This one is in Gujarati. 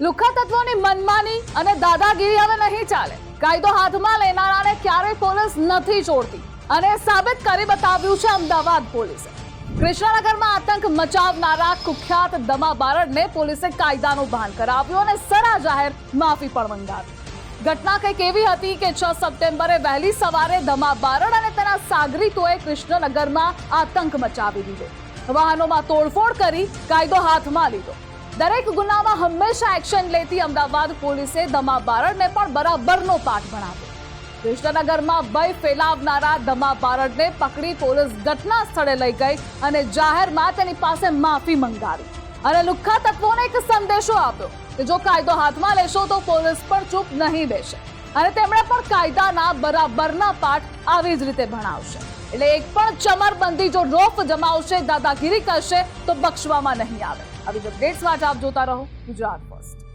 લુખ્ખા તત્વોની મનમાની અને દાદાગીરી હવે નહીં ચાલે. કાયદો હાથમાં લેનારાને ક્યારેય પોલીસ નથી છોડતી અને સાબિત કરી બતાવ્યું છે અમદાવાદ પોલીસે. કૃષ્ણનગરમાં આતંક મચાવનારા કુખ્યાત દમા બારડને પોલીસે કાયદાનું ભાન કરાવ્યું અને સરા જાહેર માફી પણ મંગાવી. ઘટના કંઈક એવી હતી કે છ સપ્ટેમ્બરે વહેલી સવારે દમા બારડ અને તેના સાગરીતોએ કૃષ્ણનગરમાં આતંક મચાવી દીધો. વાહનોમાં તોડફોડ કરી કાયદો હાથમાં લીધો. દરેક ગુનામાં હંમેશા એક્શન લેતી અમદાવાદ પોલીસે દમા બારડને પણ બરાબરનો પાઠ ભણાવ્યો. કૃષ્ણનગરમાં ભય ફેલાવનારા દમા બારડને પકડી પોલીસ ઘટના સ્થળે લઈ ગઈ અને જાહેરમાં તેની પાસે માફી મંગાવી. અને લુખ્ખા તત્વોને એક સંદેશો આપ્યો કે જો કાયદો હાથમાં લેશો તો પોલીસ પણ ચૂપ નહીં બેસે. અને તેમણે પણ કાયદાના બરાબરના પાઠ આવી જ રીતે ભણાવશે. એટલે એક પણ ચમરબંધી જો રોફ જમાવશે, દાદાગીરી કરશે, તો બક્ષવામાં નહીં આવે. આવી જ અપડેટ્સ માટે આપ જોતા રહો ગુજરાત ફર્સ્ટ